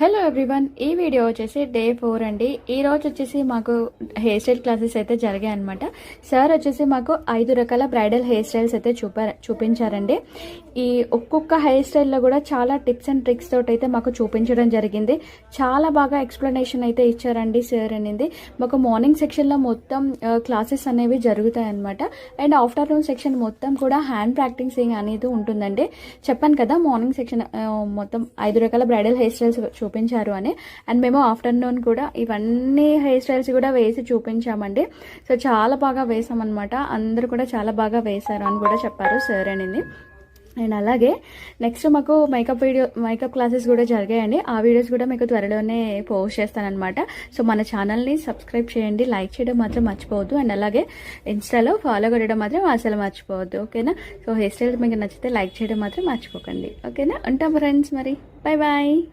Hello everyone ఈ video వచ్చేసి day four అండి. ఈ రోజు వచ్చేసి మాకు హెయిర్ స్టైల్ క్లాసెస్ అయితే జరిగాయి అనమాట సార్ వచ్చేసి మాకు ఐదు రకాల బ్రైడల్ హెయిర్ స్టైల్స్ అయితే చూపారు చూపించారండి. ఈ ఒక్కొక్క హెయిర్ స్టైల్లో కూడా చాలా టిప్స్ అండ్ ట్రిక్స్ తోటి అయితే మాకు చూపించడం జరిగింది. చాలా బాగా ఎక్స్ప్లెనేషన్ అయితే ఇచ్చారండి సార్ అనేది. మాకు మార్నింగ్ సెక్షన్లో మొత్తం క్లాసెస్ అనేవి జరుగుతాయి అనమాట అండ్ ఆఫ్టర్నూన్ సెక్షన్ మొత్తం కూడా హ్యాండ్ ప్రాక్టీసింగ్ అనేది ఉంటుందండి. చెప్పాను కదా మార్నింగ్ సెక్షన్ మొత్తం ఐదు రకాల బ్రైడల్ హెయిర్ స్టైల్స్ చూపించారు అని. అండ్ మేము ఆఫ్టర్నూన్ కూడా ఇవన్నీ హెయిర్ స్టైల్స్ కూడా వేసి చూపించామండి. సో చాలా బాగా వేసామన్నమాట. అందరూ కూడా చాలా బాగా వేశారు అని కూడా చెప్పారు సార్ అనేది అండ్ అలాగే నెక్స్ట్ మాకు మేకప్ వీడియో మేకప్ క్లాసెస్ కూడా జరిగాయండి. ఆ వీడియోస్ కూడా మీకు త్వరలోనే పోస్ట్ చేస్తానమాట సో మన ఛానల్ని సబ్స్క్రైబ్ చేయండి. లైక్ చేయడం మాత్రం మర్చిపోవద్దు. అండ్ అలాగే ఇన్స్టాలో ఫాలో కొట్టడం మాత్రం అసలు మర్చిపోవద్దు. ఓకేనా సో హెయిర్ స్టైల్ మీకు నచ్చితే లైక్ చేయడం మాత్రం మర్చిపోకండి. ఓకేనా ఉంటాం ఫ్రెండ్స్ మరి. Bye bye